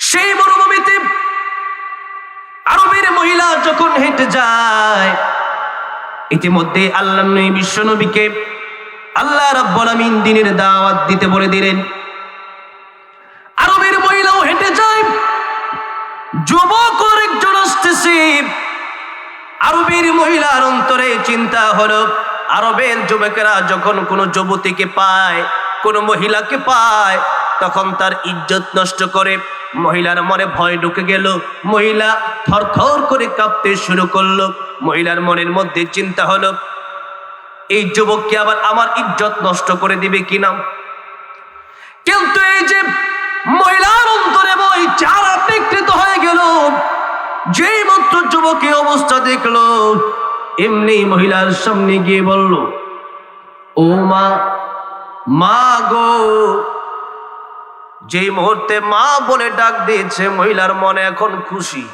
সেই মরুভূমিতে আরবের মহিলা যখন হেঁটে যায়, ইতিমধ্যে আল্লাহ বিশ্ব নবীকে আল্লাহ রাব্বুল আমিন দিনের দাওয়াত দিতে বলে দিলেন। আরবের মহিলাও হেঁটে যায়, যুবক একজন আসতেছে। আরবের মহিলার অন্তরে চিন্তা হলো, আরবের যুবকেরা যখন কোনো যুবতীকে পায়, কোনো মহিলাকে পায় তখন তার ইজ্জত নষ্ট করে মহিলার মনে ভয় ঢুকে গেল। মহিলা থরথর করে কাঁপতে শুরু করল। মহিলার মনের মধ্যে চিন্তা হলো, এই যুবককে আবার আমার ইজ্জত নষ্ট করে দিবে কিনা কিন্তু এই যে মহিলার অন্তরে বই চারা বিকৃত হয়ে গেল, যেই মাত্র যুবকের অবস্থা দেখল, এমনি মহিলার সামনে গিয়ে বলল, ও মা মা গো যে মুহূর্তে মা বলে ডাক দিয়েছে, মহিলার মনে এখন খুশি।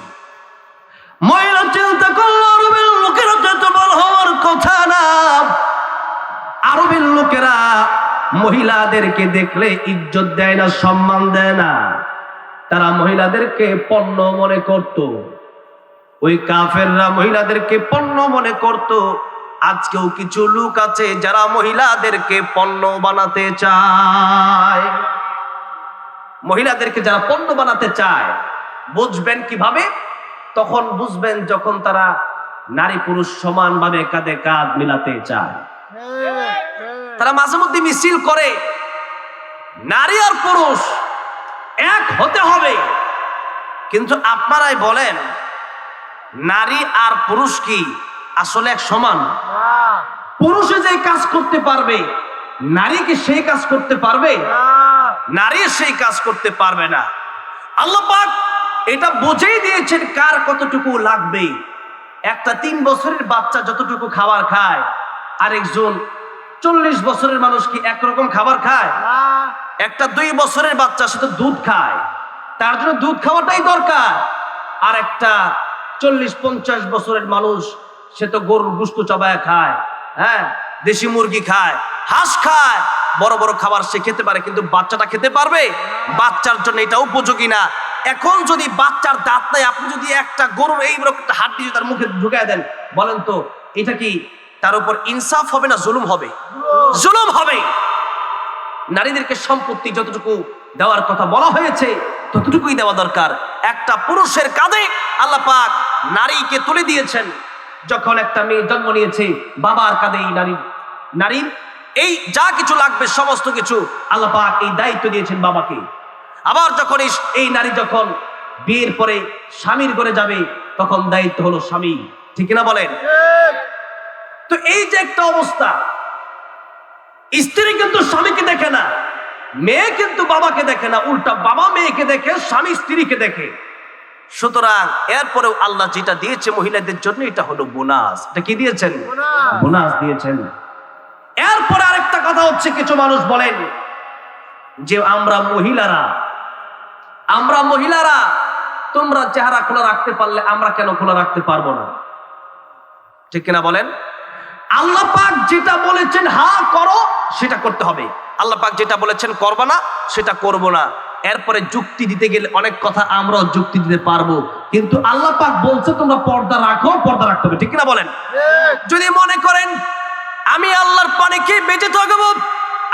মহিলা চিন্তা করল, আরবের লোকেরা তো এত বড় হওয়ার কথা না। আরবের লোকেরা মহিলাদেরকে দেখলে ইজ্জত দেয় না, সম্মান দেয় না। তারা মহিলাদেরকে পণ্য মনে করত। ওই কাফেররা মহিলাদেরকে পণ্য মনে করত। আজকেও কিছু লোক আছে যারা মহিলাদেরকে পণ্য বানাতে চায়। মহিলাদেরকে যারা পণ্য বানাতে চায়, বুঝবেন কীভাবে? তখন বুঝবেন যখন তারা নারী পুরুষ সমানভাবে কাঁধে কাঁধ মিলাতে চায়। তারা মাঝে মধ্যে মিছিল করে, নারী আর পুরুষ এক হতে হবে। কিন্তু আপনারাই বলেন, নারী আর পুরুষ কি আসলে এক সমান? পুরুষে যে কাজ করতে পারবে, নারী কি সেই কাজ করতে পারবে? নারী সেই কাজ করতে পারবে না। আল্লাহ পাক এটা বুঝেই দিয়েছেন কার কতটুকু লাগবে। একটা তিন বছরের বাচ্চা যতটুকু খাবার খায় আরেকজন চল্লিশ বছরের মানুষ কি একরকম খাবার খায়? একটা দুই বছরের বাচ্চা সে তো দুধ খায় তার জন্য দুধ খাওয়াটাই দরকার। আর একটা চল্লিশ পঞ্চাশ বছরের মানুষ সে তো গরুর গুস্ত চবায় খায় হ্যাঁ? দেশি মুরগি খায় হাঁস খায় বড় বড় খাবার সে খেতে পারে, কিন্তু বাচ্চাটা খেতে পারবে? বাচ্চার জন্য এটা উপযোগী না। এখন যদি বাচ্চার দাঁত নাই, আপনি যদি একটা গরুর এই একটা হাড্ডি তার মুখে ঢুকায় দেন, বলেন তো, এটা কি তার উপর ইনসাফ হবে না জুলুম হবে? জুলুম হবে। নারীদেরকে সম্পত্তি যতটুকু দেওয়ার কথা বলা হয়েছে, ততটুকুই দেওয়া দরকার। একটা পুরুষের কাঁধে আল্লাহ পাক নারীকে তুলে দিয়েছেন। যখন একটা মেয়ে জন্ম নিয়েছে, বাবার কাঁধে এই নারী, নারীর এই যা কিছু লাগবে সমস্ত কিছু আল্লাহ পাক এই দায়িত্ব দিয়েছেন বাবাকে। আবার যখন এই এই নারী যখন বিয়ের পরে স্বামীর ঘরে যাবে তখন দায়িত্ব হলো স্বামী। ঠিক না বলেন? তো এই যে একটা অবস্থা স্ত্রী কিন্তু স্বামীকে দেখে না মেয়ে কিন্তু বাবাকে দেখে না উল্টা বাবা মেয়েকে দেখে স্বামী স্ত্রীকে দেখে। সুতরাং এরপরেও আল্লাহ যেটা দিয়েছে মহিলাদের জন্য এটা হলো বোনাস। এটা কি দিয়েছেন? বোনাস দিয়েছেন। এরপরে আরেকটা কথা হচ্ছে কিছু মানুষ বলেন যে আমরা মহিলারা আমরা মহিলারা তোমরা চেহারা খোলা রাখতে পারলে আমরা কেন খোলা রাখতে পারব না? ঠিক কিনা বলেন? আল্লাহ পাক যেটা বলেছেন হা করো সেটা করতে হবে। আল্লাহ পাক যেটা বলেছেন করবা না সেটা করব না। এরপরে যুক্তি দিতে গেলে অনেক কথা আমরাও যুক্তি দিতে পারব। কিন্তু আল্লাহ পাক বলছে তোমরা পর্দা রাখো পর্দা রাখতে হবে। ঠিক কিনা বলেন? যদি মনে করেন আমি আল্লাহর পানে কি বেঁচে থাকব?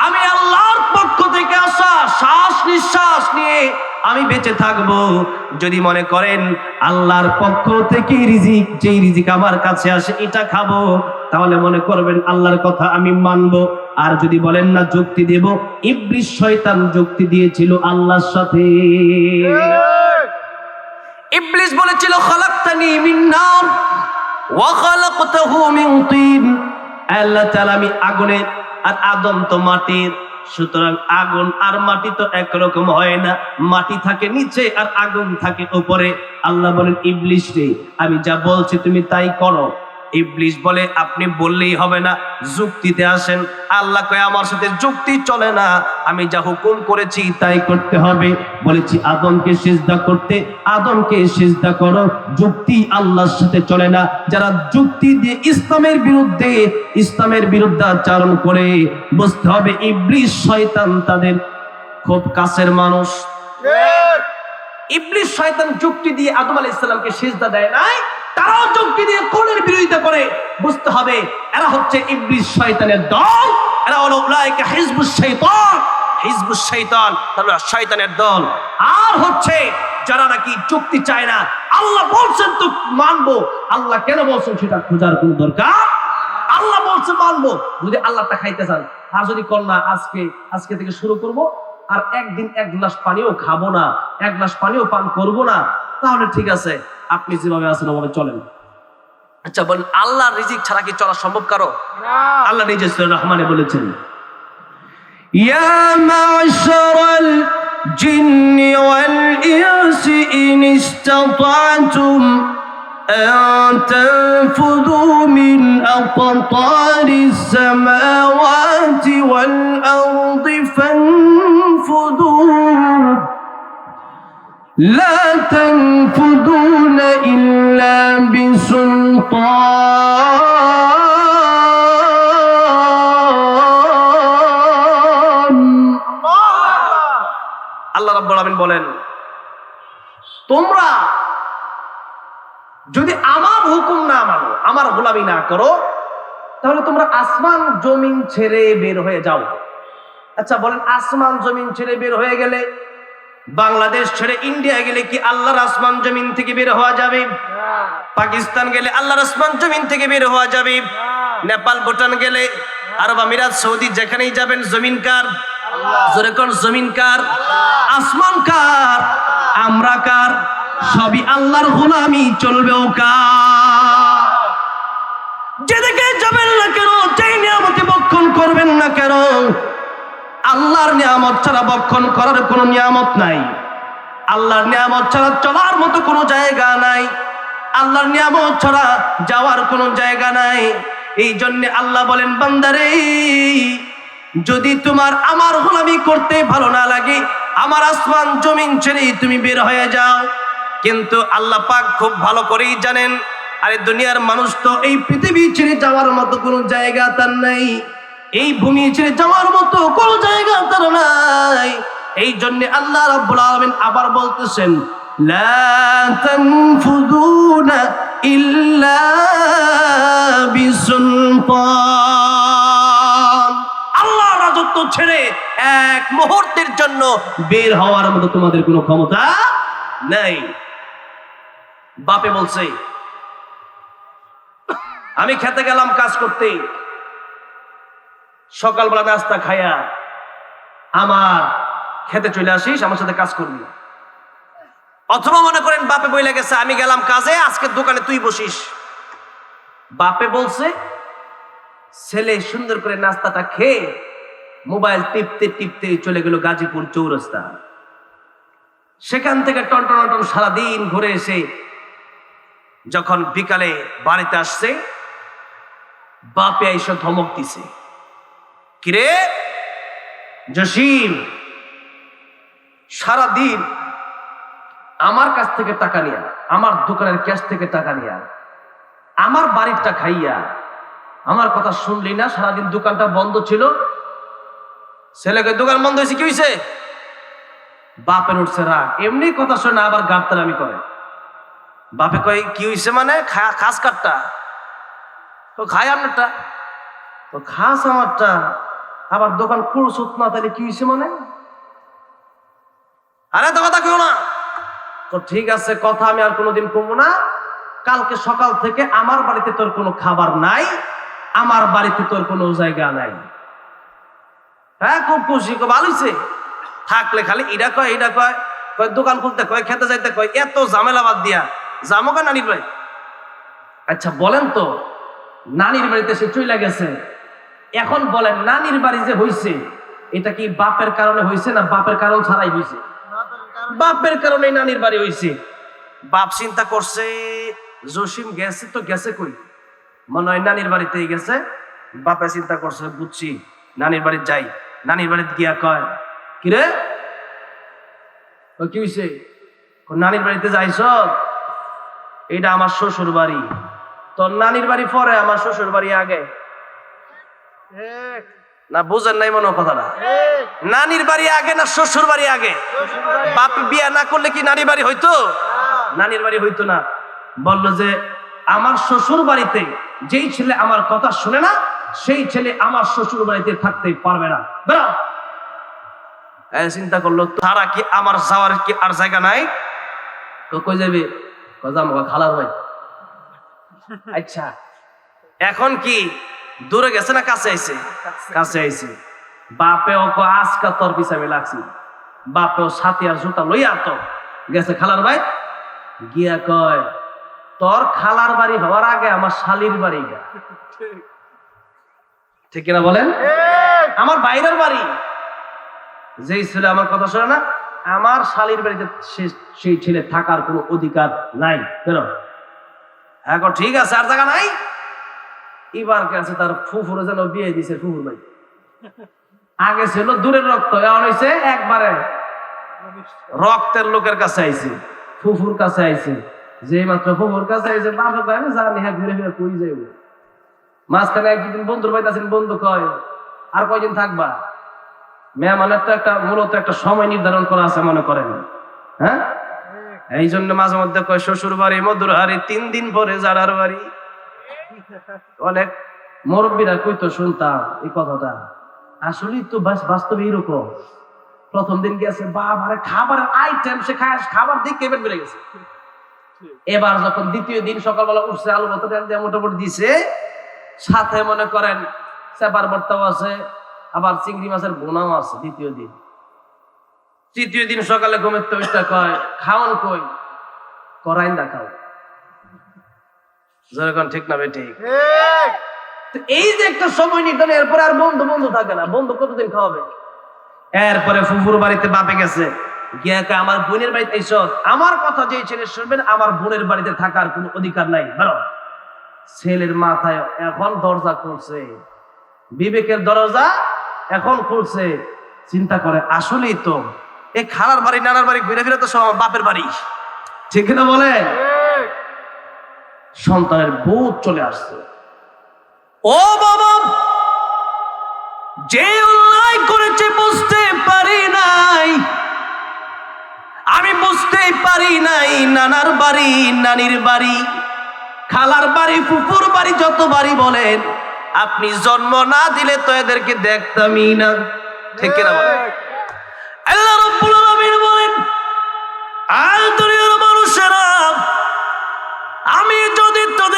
আমি আল্লাহর পক্ষ থেকে আসা শ্বাস নিঃশ্বাস নিয়ে আমি বেঁচে থাকব। যদি মনে করেন আল্লাহর পক্ষ থেকে রিজিক যেই রিজিক আমার কাছে আসে এটা খাব তাহলে মনে করবেন আল্লাহর কথা আমি মানব। আর যদি বলেন না যুক্তি দেব। ইবলিস শয়তান যুক্তি দিয়েছিল আল্লাহর সাথে। ইবলিস বলেছিল খালাকতানি মিন নার ওয়া খালাকতাহু মিন তিন। আল্লাহ তাআলা আমি আগুনের আর আদম তো মাটির, সুতরাং আগুন আর মাটি তো একরকম হয় না। মাটি থাকে নিচে আর আগুন থাকে উপরে। আল্লাহ বলেন, ইবলিশ রে, আমি যা বলছি তুমি তাই করো। ইবলিস বলে, আপনি বললেই হবে না, যুক্তিতে আসেন। আল্লাহ কয়, আমার সাথে যুক্তি চলে না, আমি যা হুকুম করেছি তাই করতে হবে। বলেছি, আদমকে সিজদা করতে, আদমকে সিজদা করো, যুক্তি আল্লাহর সাথে চলে না। যারা যুক্তি দিয়ে ইসলামের বিরুদ্ধে ইসলামের বিরুদ্ধাচারণ করে, বুঝতে হবে ইবলিস শয়তান তাদের খুব কাছের মানুষ। ইবলিস শয়তান যুক্তি দিয়ে আদম আলাইহিস সালামকে সিজদা দেয় নাই, তারাও যুক্তি দিয়ে বিরোধিতা করে। বুঝতে হবে, এরা হচ্ছে ইবলিস শয়তানের দল, এরা হলো উলাইকা হিজবুশ শাইতান তাহলে শয়তানের দল। আর হচ্ছে, যারা নাকি যুক্তি চায় না, আল্লাহ বলছেন তো মানবো। আল্লাহ কেন বলছেন সেটা খোঁজার কোন দরকার? আল্লাহ বলছে মানবো। যদি আল্লাহটা খাইতে চান, আর যদি কন্যা আজকে আজকে থেকে শুরু করব। আর একদিন এক গ্লাস পানিও খাবো না এক গ্লাস পানিও পান করব না তাহলে ঠিক আছে আপনি যেভাবে আছেন ওভাবে চলেন আচ্ছা বলেন আল্লাহর রিজিক ছাড়া কি চলা সম্ভব কারো আল্লাহ নিজে সূরা রহমানে বলেছেন يا معشر الجن والإنس إن استطعتم أن تنفذوا من أقطار السماوات والأرض فانفذوا لا تنفذون إلا بسلطان আল্লাহ রাব্বুল আলামিন বলেন তোমরা যদি আমার হুকুম না মানো আমার গোলামি না করো তাহলে তোমরা আসমান জমিন ছেড়ে বের হয়ে যাও আচ্ছা বলেন আসমান জমিন ছেড়ে বের হয়ে গেলে বাংলাদেশ ছেড়ে ইন্ডিয়া গেলে কি আল্লাহর আসমান জমিন থেকে বের হওয়া যাবে? পাকিস্তান গেলে আল্লাহর আসমান জমিন থেকে বের হওয়া যাবে। নেপাল ভুটান গেলে আরব আমিরাত সৌদি যেখানেই যাবেন জমিন কার? জোরে কোন জমিন কার? আসমান কার? আমরা কার? সবই আল্লাহর গোলামি চলবেও কার? যেদিকে যাবেন না কেন যেই নিয়ামতে বক্ষণ করবেন না কেন আল্লাহর নিয়ামত ছাড়া বক্ষণ করার কোনো নিয়ামত নাই। আল্লাহর নিয়ামত ছাড়া চলার মতো কোনো জায়গা নাই। আল্লাহর নিয়ামত ছাড়া যাওয়ার কোনো জায়গা নাই। এই জন্য আল্লাহ বলেন, বান্দারে, যদি তোমার আমার গোলামি করতে ভালো না লাগে, আমার আসমান জমিন ছেড়ে তুমি বের হয়ে যাও। কিন্তু আল্লাহ পাক খুব ভালো করেই জানেন, আরে দুনিয়ার মানুষ তো এই পৃথিবী ছেড়ে যাওয়ার মতো কোনো জায়গা তার নাই। এই ভূমি ছেড়ে যাওয়ার মতো কোনো জায়গা তার নাই। এই জন্য আল্লাহ রাব্বুল আলামিন আবার বলতেছেন, লা তানফুদুনা ইল্লা বিসুলতান। আল্লাহ রাজত্ব ছেড়ে এক মুহূর্তের জন্য বের হওয়ার মতো তোমাদের কোনো ক্ষমতা নেই। বাপে বলছে, আমি খেতে গেলাম কাজ করতে। সকালবেলা নাস্তা খাইয়া আমার খেতে চলে আসিস, আমার সাথে কাজ করবি। অথবা মনে করেন বাপে বইলে গেছে, আমি গেলাম কাজে, আজকে দোকানে তুই বসিস। বাপে বলছে, ছেলে, সুন্দর করে নাস্তাটা খেয়ে মোবাইল টিপতে টিপতে চলে গেল গাজীপুর চৌরাস্তা। সেখান থেকে টনটন সারাদিন ঘুরে এসে যখন বিকালে বাড়িতে আসছে, বাপে এসে ধমক দিছে। কিরে? জসিম, সারাদিন আমার কাছ থেকে টাকা নিয়া আমার দোকানের ক্যাশ থেকে টাকা নিয়া আমার বাড়িরটা খাইয়া আমার কথা শুনলি না? সারাদিন দোকানটা বন্ধ ছিল। ছেলেকে দোকান বন্ধ হয়েছে, কি হয়েছে? বাপের উঠছে রাগ। এমনি কথা শোনে আবার গাবতার আমি করে। বাপে কয়, কি হয়েছে মানে? খাস কাটটা তো খাই আপনারটা। তো খাস আমারটা। আবার দোকান খুঁড়ছুত না, তাহলে কি হয়েছে মানে? আরে তো কথা কেউ না। তো ঠিক আছে, কথা আমি আর কোনোদিন কমবো না। কালকে সকাল থেকে আমার বাড়িতে তোর কোনো খাবার নাই, আমার বাড়িতে তোর কোনো জায়গা নাই। হ্যাঁ খুব খুশি, খুব ভালো হয়েছে থাকলে খালি এটা কয় এটা কয় কয় দোকান খুলতে কয়, খেতে যাইতে কয়, এত ঝামেলা বাদ দিয়া। যাব কা নানির ভাই আচ্ছা বলেন তো, নানির বাড়িতে সে চইলা গেছে। এখন বলেন নানির বাড়ি যে হইছে এটা কি বাপের কারণে হইছে না বাপের কারণ ছাড়াই হইছে? বাপের কারণে নানির বাড়ি হইছে। বাপ চিন্তা করছে জসিম গেছে তো গেছে কই? মনে হয় নানির বাড়িতেই গেছে। বাপে চিন্তা করছে বুঝছি নানির বাড়ি যাই। নানির বাড়িতে গিয়া কয় কিরে? কয়, কি হইছে? নানির বাড়িতে যাইছ? এটা আমার শ্বশুর বাড়ি তোর নানির বাড়ি পরে আমার শ্বশুর বাড়ি আগে। না বুঝেন নাই মনে কথাটা। নানির বাড়ি আগে না শ্বশুর বাড়ি আগে? বাপ বিয়া না করলে কি নানি বাড়ি হইতো? নানির বাড়ি হইতো না। বলল যে আমার শ্বশুর বাড়িতে যেই ছেলে আমার কথা শুনে না সেই ছেলে আমার শ্বশুর বাড়িতে থাকতে পারবে না। চিন্তা করল তারা কি আমার যাওয়ার কি আর জায়গা নাই? তো কই যাবে? কজাম খালার ভাই আচ্ছা। এখন কি? দূরে গেছে না কাছে আইছে? কাছে আইছে। বাপে কো আজকা তোর পিছাবে লাগছি। বাপেও সাথে আর জুতা লইয়া তো গেছে খালার ভাই? গিয়া কয়, তোর খালার বাড়ি হওয়ার আগে আমার শালির বাড়ি ঠিক কিনা বলেন? আমার বাইরের বাড়ি। যেই ছেলে আমার কথা শোনে না, আমার শালির বাড়িতে সেই ছেলে থাকার কোনো অধিকার নাই। কেন এখন ঠিক আছে, আর জায়গা নাই? এবার কাছে তার ফুফুরে যেন বিয়ে দিছে ফুফুর ভাই। আগে ছিল দূরের রক্ত এখন হয়েছে একবারে রক্তের লোকের কাছে আইছে ফুফুর কাছে আইছে। যে মাত্র ফুফুর কাছে আইছে বাপে কয় আমি জানি হ্যাঁ ঘুরে ফিরে কই যাইব। মাঝখানে একদিন বন্ধুর বাড়িতে আছেন বন্ধু কয় আর কয়দিন থাকবা? মেহমানের তো একটা মূলত একটা সময় নির্ধারণ করা আছে মনে করেন। হ্যাঁ? এই জন্য মাঝে মধ্যে কয় শ্বশুর বাড়ি মধুর হারি তিন দিন পরে জাড়ার বাড়ি। অনেক মুরব্বীরা কইতো শুনতাম এই কথাটা। আসলেই তো বাস- বাস্তবে এরকম। প্রথম দিন গেছে, বাবারে, খাবারের আইটেম সে খায়, খাবার দেখে এবার বেড়ে গেছে। এবার যখন দ্বিতীয় দিন সকালবেলা উঠছে, আলু ভাত মোটামুটি দিছে। সাথে মনে করেন চেপার ভর্তাও আছে, আবার চিংড়ি মাছের বোনাও আছে দ্বিতীয় দিন। তৃতীয় দিন সকালে ঘুমের তো কয় খাওয়ান কই? করাইন দেখাও যেরকম ঠিক না ঠিক। এই যে একটা সময় নির্ধারণ এরপরে আর বন্ধু বন্ধু থাকে না। বন্ধু কতদিন খাওয়াবে? এরপরে ফুফুর বাড়িতে বাপে গেছে। গিয়ে আমার বোনের বাড়িতে এসো। আমার কথা যে ছেলে শুনবেন আমার বোনের বাড়িতে থাকার কোনো অধিকার নাই। বেরো। ছেলের মাথায় এখন দরজা খুলছে। বিবেকের দরজা এখন খুলছে। চিন্তা করে আসলেই তো। এই খালার বাড়ি নানার বাড়ি ঘুরে ফিরে তো সব বাপের বাড়ি। ঠিক না বলেন? সন্তানের বোধ চলে আসছে। ও বাবা যে অন্যায় করেছে বুঝতে পারি নাই। আমি বুঝতেই পারি নাই নানার বাড়ি নানির বাড়ি খালার বাড়ি ফুপুর বাড়ি যত বাড়ি বলেন আপনি জন্ম না দিলে তো এদেরকে দেখতামই না। ঠিক কিনা বলেন? আল্লাহ রাব্বুল আলামিন বলেন আল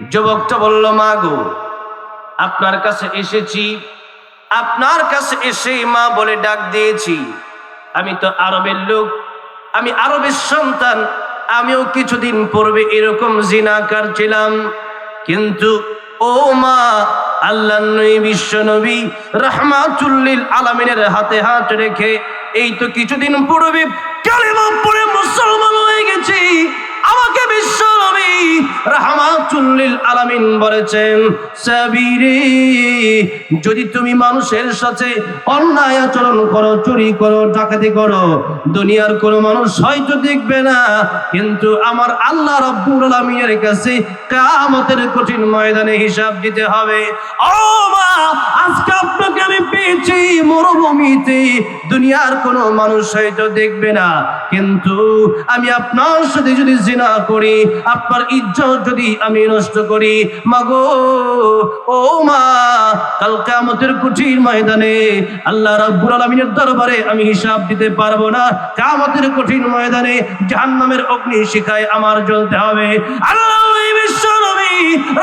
যুবকটা বলল মা গো আপনার কাছে এসেছি, আপনার কাছে এসে মা বলে ডাক দিয়েছি। আমি তো আরবের লোক, আমি আরবের সন্তান, আমিও কিছুদিন পূর্বে এরকম জিনাকার ছিলাম। কিন্তু, ও মা আল্লাহ বিশ্ব নবী, রহমাতুল্লিল আলামিনের হাতে হাত রেখে এই তো কিছুদিন পূর্বে কালিমা পড়ে মুসলমান হয়ে গেছি। আমাকে বিশ্ব নবী আলামিন বলেছেন, সাবিরে, যদি তুমি মানুষের সাথে অন্যায় আচরণ করো, চুরি করো, ডাকাতি করো, দুনিয়ার কোনো মানুষ হয়তো দেখবে না, কিন্তু আমার আল্লাহ রাব্বুল আলামিনের কাছে কিয়ামতের কঠিন ময়দানে হিসাব দিতে হবে। ও মা, আজকে আপনাকে আমি পেয়েছি, মরুভূমিতে দুনিয়ার কোনো মানুষ হয়তো দেখবে না, কিন্তু আমি আপনার সাথে যদি জিনা করি, আপনার ইজ্জত যদি আমি নষ্ট করি। মাগো, ও মা, কাল কিয়ামতের কঠিন ময়দানে আল্লাহ রাব্বুল আলামিনের দরবারে আমি হিসাব দিতে পারব না। কিয়ামতের কঠিন ময়দানে জাহান্নামের অগ্নি শিখায় আমার জ্বলতে হবে। আল্লাহ এই বিশ্ব নবী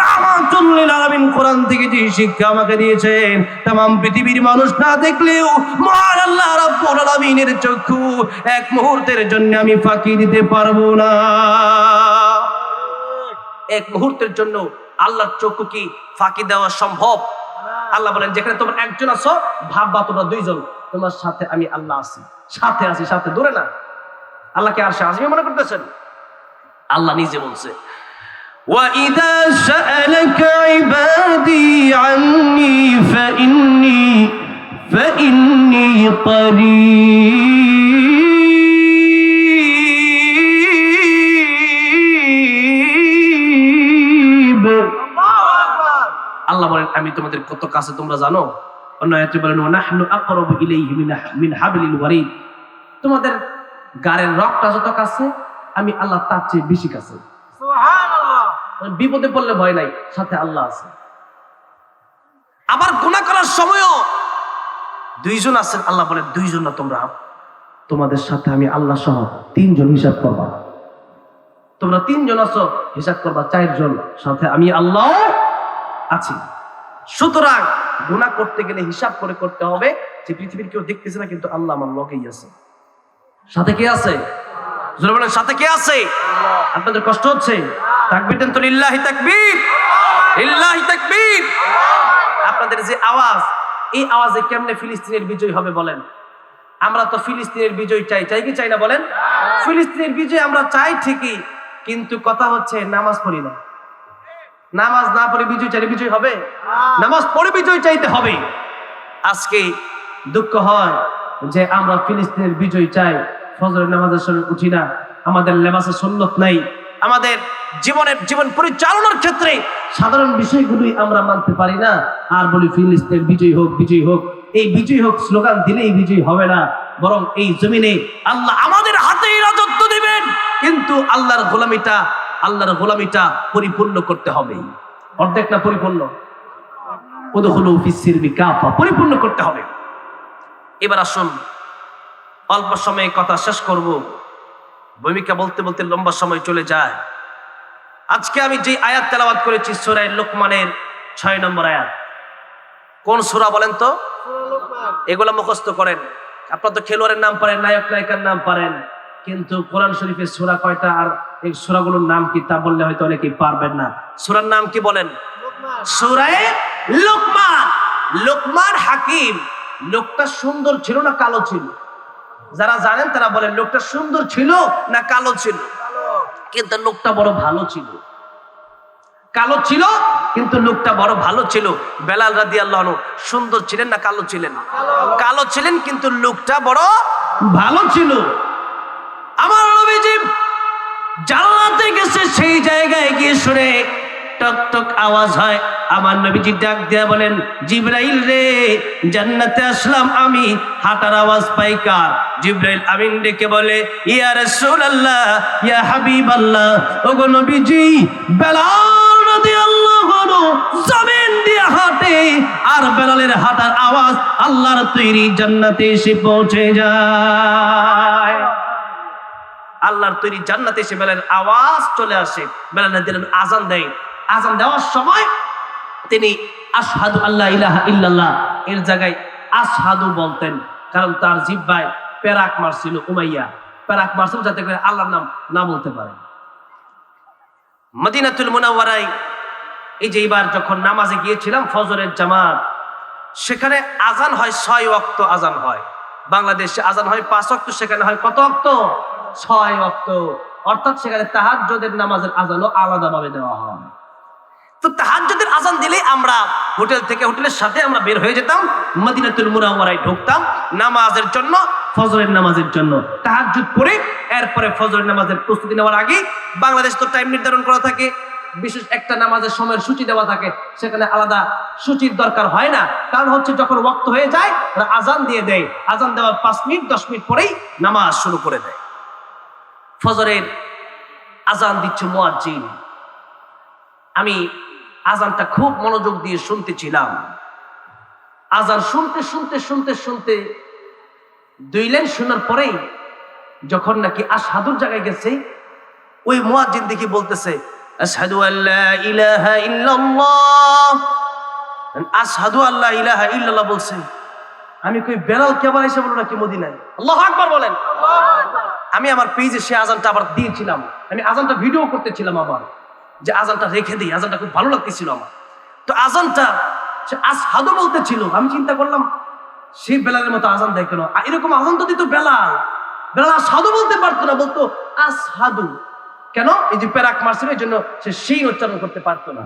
রাহমাতুল্লিল আলামিন কোরআন থেকে যে শিক্ষা আমাকে দিয়েছেন তাম পৃথিবীর মানুষ না দেখলেও মহান আল্লাহ রাব্বুল আলামিনের চক্ষু এক মুহূর্তের জন্য আমি ফাঁকি দিতে পারব না। এক মুহূর্তের জন্য আল্লাহর চক্ষু কি ফাঁকি দেওয়া সম্ভব আল্লাহ বলেন যেখানে তোমরা একজন আছো ভাববা তোমরা দুইজন তোমার সাথে আমি আল্লাহ আছি সাথে আছি সাথে দূরে না আল্লাহকে আর সে আসবে মনে করতেছেন আল্লাহ নিজে বলছে وإذا سألك عبادي عني فإني فإني قريب আমি তোমাদের কত কাছে তোমরা জানো? অন্য আয়াতে বলেন ওয়ানাহনু আকরাবু ইলাইহি মিন হাবলিল ওয়ারিদ। তোমাদের রক্তটা যত কাছে আমি আল্লাহ তার চেয়ে বেশি কাছে। বিপদে পড়লে ভয় নাই সাথে আল্লাহ আছে। আবার গুনাহ করার সময়ও দুইজন আছেন আল্লাহ বলে দুইজন না তোমরা। তোমাদের সাথে আমি আল্লাহ সহ তিনজন হিসাব করবা। তোমরা তিনজন আছো হিসাব করবা চারজন। সাথে আমি আল্লাহ আছি। সুতরাং গুনাহ করতে গেলে হিসাব করে করতে হবে যে পৃথিবীর কেউ দেখতেছে না, কিন্তু আল্লাহ আমার লগেই আছে। সাথে কে আছে? বলেন, সাথে কে আছে? আপনাদের কষ্ট হচ্ছে? তাকবীর তো, লিল্লাহি তাকবীর। লিল্লাহি আপনাদের যে আওয়াজ, এই আওয়াজে কেমনে ফিলিস্তিনের বিজয় হবে বলেন? আমরা তো ফিলিস্তিনের বিজয় চাই চাই কি চাই না বলেন? ফিলিস্তিনের বিজয় আমরা চাই ঠিকই, কিন্তু কথা হচ্ছে নামাজ পড়ি না। নামাজ না পড়ে বিজয় চাইলে বিজয় হবে? নামাজ পড়ে বিজয় চাইতে হবে। আজকে দুঃখ হয় যে আমরা ফিলিস্তিনের বিজয় চাই। ফজরের নামাজের সময় উঠি না। আমাদের লেবাসের সুন্নত নাই। আমাদের জীবনের জীবন পরিচালনার ক্ষেত্রে সাধারণ বিষয়গুলোই আমরা মানতে পারি না। আর বলি ফিলিস্তিনের বিজয় হোক বিজয় হোক। এই বিজয় হোক স্লোগান দিলেই বিজয় হবে না। বরং এই জমিনে আল্লাহ আমাদের হাতেই রাজত্ব দিবেন। কিন্তু আল্লাহর গোলামিটা আল্লাহর গোলামিটা পরিপূর্ণ করতে হবে। অর্ধেক না পরিপূর্ণ? পরিপূর্ণ করতে হবে। এবার আসুন, অল্প সময়ে কথা শেষ করব। ভূমিকা বলতে বলতে লম্বা সময় চলে যায়। আজকে আমি যে আয়াত তেলাবাদ করেছি, সূরা লোকমানের ছয় নম্বর আয়াত। কোন সূরা বলেন তো? এগুলা মুখস্থ করেন। আপনার তো খেলোয়াড়ের নাম পারেন নায়ক নায়িকার নাম পারেন। কিন্তু কোরআন শরীফের সূরা কয়টা আর এই সূরাগুলোর নাম কি তা বললে হয়তো অনেকেই পারবেন না। সূরার নাম কি বলেন? সূরায়ে লোকমান। লোকমান হাকিম। লোকটা সুন্দর ছিল না কালো ছিল? যারা জানেন তারা বলেন লোকটা সুন্দর ছিল না কালো ছিল? কিন্তু লোকটা বড় ভালো ছিল। কালো ছিল কিন্তু লোকটা বড় ভালো ছিল। বেলাল রাদি আল্লাহ সুন্দর ছিলেন না কালো ছিলেন? কালো ছিলেন কিন্তু লোকটা বড় ভালো ছিল। জায়গায় গিয়ে শুনে টক টক আওয়াজ হয়। আমার নবীজি ডাক দিয়া বলেন, জিব্রাইল রে, জান্নাতে আসলাম আমি। হাঁটার আওয়াজ পাই কার? জিব্রাইল আমিন ডেকে বলে, ইয়া রাসূলুল্লাহ, ইয়া হাবিবাল্লাহ। ওগো নবীজি, বেলাল রাদিয়াল্লাহু আনহু জমিন দিয়ে হাঁটে আর বেলালের হাঁটার আওয়াজ আল্লাহর তৈরি জান্নাতে এসে পৌঁছে যায়। আল্লাহর তৈরি জান্নাতে এসে বেলাল আওয়াজ চলে আসে। বেলাল দিলেন আজান দেয়। আজান দেওয়ার সময় তিনি আশহাদু আল্লাহ ইলাহা ইল্লাল্লাহ এর জায়গায় আশহাদু বলতেন। কারণ তার জিব্বায় পেরাক মারছিল উমাইয়া। পেরাক মারছিল যাতে করে আল্লাহর নাম না বলতে পারে। মদিনাতুল মুনাওয়ারায় এই যে এবার যখন নামাজে গিয়েছিলাম, ফজরের জামাত, সেখানে আজান হয় ছয় অক্ত আজান হয়। বাংলাদেশে আজান হয় পাঁচ অক্ত সেখানে হয় কত অক্ত ছয় অক্ত অর্থাৎ সেখানে তাহাজ্জুদের নামাজের আজানও আলাদাভাবে দেওয়া হয়। তো তাহাজ্জুদের আজান দিলে আমরা হোটেল থেকে, হোটেলের সাথে আমরা বের হয়ে যেতাম, মদিনাতুল মুনাওয়ারায় ঢুকতাম নামাজের জন্য, ফজরের নামাজের জন্য। তাহাজ্জুদ পড়ে এরপরে ফজরের নামাজের প্রস্তুতি নেওয়ার আগে বাংলাদেশ তো টাইম নির্ধারণ করা থাকে, বিশেষ একটা নামাজের সময়ের সূচি দেওয়া থাকে, সেখানে আলাদা সূচির দরকার হয় না। কারণ হচ্ছে যখন ওয়াক্ত হয়ে যায় আজান দিয়ে দেয়। আজান দেওয়ার পাঁচ মিনিট, দশ মিনিট পরেই নামাজ শুরু করে দেয়। ফজরের আজান দিচ্ছে মুয়াজ্জিন। আমি আজানটা খুব মনোযোগ দিয়ে শুনতেছিলাম। আজান শুনতে শুনতে শুনতে শুনতে দুই লাইন শোনার পরেই যখন নাকি আসাদুর জায়গায় গেছে, ওই মুয়াজ্জিন দেখি বলতেছে, আশহাদু আল্লা ইলাহা ইল্লাল্লাহ। আশহাদু আল্লাহ ইলাহা ইল্লাল্লাহ বলছে, আমি কই বেলাল কেবল এসে বলো নাকি মদিনায়? আল্লাহু আকবার বলেন। আমি আমার পেজে সে আজানটা আবার দিয়েছিলাম। আমি আজানটা ভিডিও করতেছিলাম আবার, যে আজানটা রেখে দিই, আজানটা খুব ভালো লাগতেছিল আমার। তো আজানটা সে আসহাদু বলতে ছিল আমি চিন্তা করলাম, সে বেলালের মতো আজান দেয় কেন? এরকম আজান তো দিত বেলাল। বেলাল সাধু বলতে পারতো না, বলতো আসাদু কেন? এই যে প্যারাক মারছিল, এই জন্য সে সেই উচ্চারণ করতে পারতো না।